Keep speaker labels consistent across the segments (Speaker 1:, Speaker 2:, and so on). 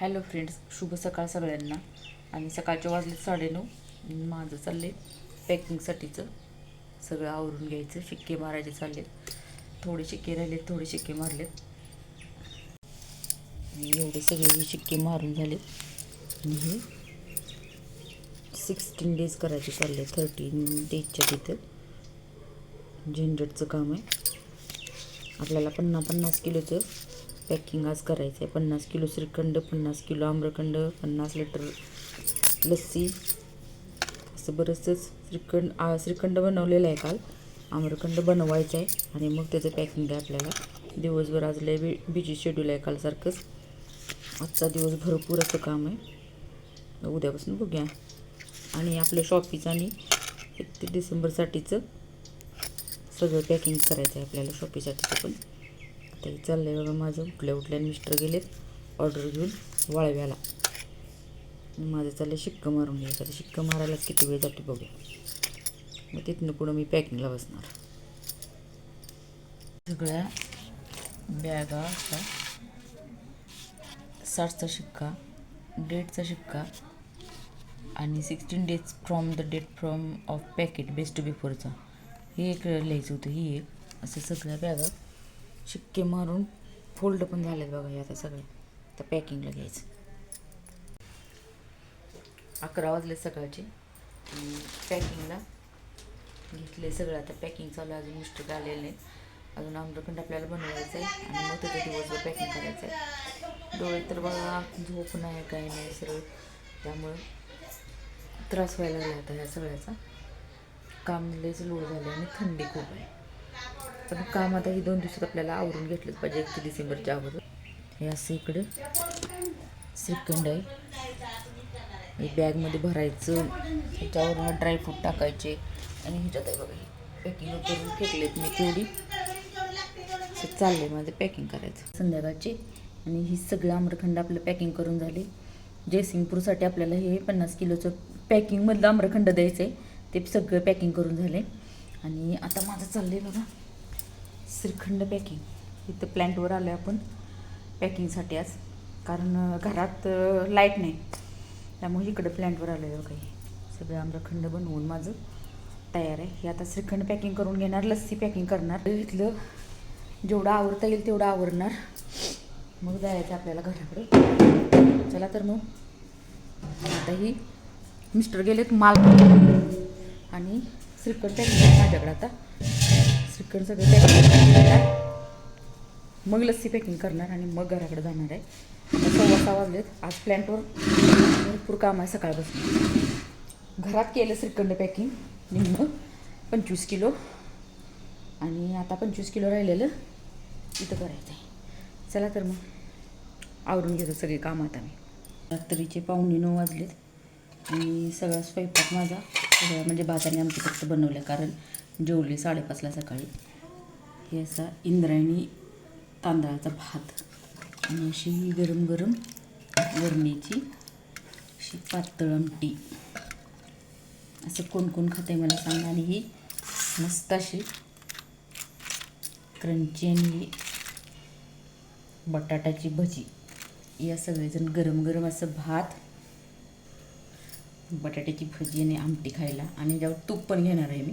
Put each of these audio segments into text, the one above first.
Speaker 1: Hello friends शुभ सकाळ सगळ्यांना. आणि सकाळचे वाजले साडेनऊ. माझं चालले पॅकिंगसाठीचं. सगळं आवरून घ्यायचं. शिक्के मारायचे चालले थोडे शिक्के राहिले थोडे शिक्के मारलेत. एवढे सगळे शिक्के मारून झाले आणि हे सिक्स्टीन डेज करायचे चालले थर्टीन डेजच्या तिथं. झंझटचं काम आहे. आपल्याला पन्नास पन्नास किलोचं पॅकिंग आज करायचं आहे पन्नास किलो श्रीखंड पन्नास किलो आम्रखंड पन्नास लिटर लस्सी. असं बरंचसं श्रीखंड श्रीखंड बनवलेलं आहे काल. आम्रखंड बनवायचं आहे आणि मग त्याचं पॅकिंग आहे आपल्याला. दिवसभर आज लय बी बिजी शेड्यूल आहे कालसारखंच आजचा दिवस भरपूर असं काम आहे. उद्यापासून बघूया. आणि आपलं शॉपीचं आणि एकतीस डिसेंबरसाठीचं सगळं पॅकिंग करायचं आहे आपल्याला शॉपीसाठीचं पण. आता हे चाललं आहे बघा माझं. उठल्या उठल्या मिस्टर गेलेत ऑर्डर घेऊन वाळव्याला. माझं चाललं शिक्क मारून घ्यायचं. आता शिक्क मारायलाच किती वेळ जातो बघूया. मग तिथनं पुढं मी पॅकिंगला बसणार. सगळ्या बॅगा अशा. साठचा शिक्का डेटचा शिक्का आणि sixteen days from the date from of packet best बिफोरचा हे एक लिहायचं होतं ही एक. असं सगळ्या बॅगा शिक्के मारून फोल्ड पण झालेत बघा हे आता सगळे. तर पॅकिंगला घ्यायचं. अकरा वाजले सकाळचे. पॅकिंगला घेतले सगळं. आता पॅकिंग चालू अजून मिस्टेक आलेले नाही अजून आम्रखंड आपल्याला बनवायचं आहे आणि मग त्याचा दिवसभर पॅकिंग करायचं आहे डोळे तर बघा झोप नाही काही नाही सरळ त्यामुळं त्रास व्हायला लागला आता ह्या सगळ्याचा. काम लयच लोड झालं आणि थंडी खूप आहे. पण काम आता ही दोन दिवसात आपल्याला आवरून घेतलंच पाहिजे. एकतीस डिसेंबरच्या अगोदर. हे असं इकडं श्रीखंड आहे. हे बॅगमध्ये भरायचं. ह्याच्यावर ड्रायफ्रूट टाकायचे. आणि ह्याच्यात आहे बघा हे पॅकिंग करून फेकलेत मी तेवढी. चाललं चाललंय माझं पॅकिंग करायचं. संध्याकाळचे. आणि ही सगळं आम्रखंड आपलं पॅकिंग करून झाले. जयसिंगपूरसाठी आपल्याला हे पन्नास किलोचं पॅकिंगमधलं आम्रखंड द्यायचं आहे ते सगळं पॅकिंग करून झाले. आणि आता माझं चाललं आहे बघा. श्रीखंड पॅकिंग इथं प्लॅन्टवर आलो आहे आपण पॅकिंगसाठी आज. कारण घरात लाइट नाही. त्यामुळे इकडं प्लॅन्टवर आलो आहे हो काही. सगळं आम्रखंड बनवून माझं तयार आहे. हे आता श्रीखंड पॅकिंग करून घेणार लस्सी पॅकिंग करणार. इथलं जेवढं आवरता येईल तेवढं आवरणार. मग जायचं आपल्याला घराकडे. चला तर मग. आता ही मिस्टर गेलेत माल. आणि श्रीखंड पॅकिंग आहे माझ्याकडे आता. श्रीखंड सगळं पॅकिंग मग लस्सी पॅकिंग करणार आणि मग घराकडे जाणार आहे. सव्वा सहा वाजलेत. आज प्लॅन्टवर भरपूर काम आहे सकाळपासून. घरात केलं श्रीखंड पॅकिंग निम्म पंचवीस किलो. आणि आता पंचवीस किलो राहिलेलं इथं करायचं आहे. चला तर मग आवरून घेतो सगळे काम आता मी. रात्रीचे पाहुणे नऊ वाजलेत. आणि सगळा स्वयंपाक माझा म्हणजे भाताने आमची फक्त बनवलं. कारण जेवले साडेपाचला सकाळी. हे असा इंद्रायणी तांदळाचा भात. आणि अशी गरम गरम वरणीची अशी पातळ आमटी. असं कोण कोण खाते मला सांगा. आणि ही मस्त अशी क्रंची आणि बटाट्याची भजी. या सगळेजण गरम गरम असं भात बटाट्याची भजी आणि आमटी खायला. आणि ज्यावर तूप पण घेणार आहे मी.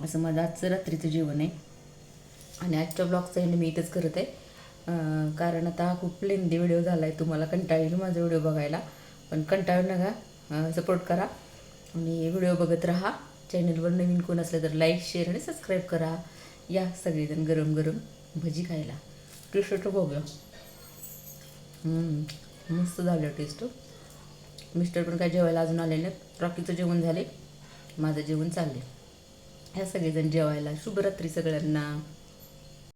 Speaker 1: असं माझं आजचं रात्रीचं जेवण आहे. आणि आजच्या ब्लॉगचं एंड मी इथंच करत आहे. कारण आता खूप लेंदी व्हिडिओ झाला आहे तुम्हाला कंटाळ येईल माझा व्हिडिओ बघायला. पण कंटाळू नका. सपोर्ट करा. आणि व्हिडिओ बघत राहा. चॅनलवर नवीन कोण असलं तर लाईक शेअर आणि सबस्क्राईब करा. या सगळेजण गरम गरम भजी खायला. टेस्ट बघूया. मस्त झालं टेस्ट मिस्टर पण काय जेवायला अजून आले नाहीत. जेवण झाले माझं जेवण चालले ह्या सगळेजण जेवायला. शुभरात्री सगळ्यांना.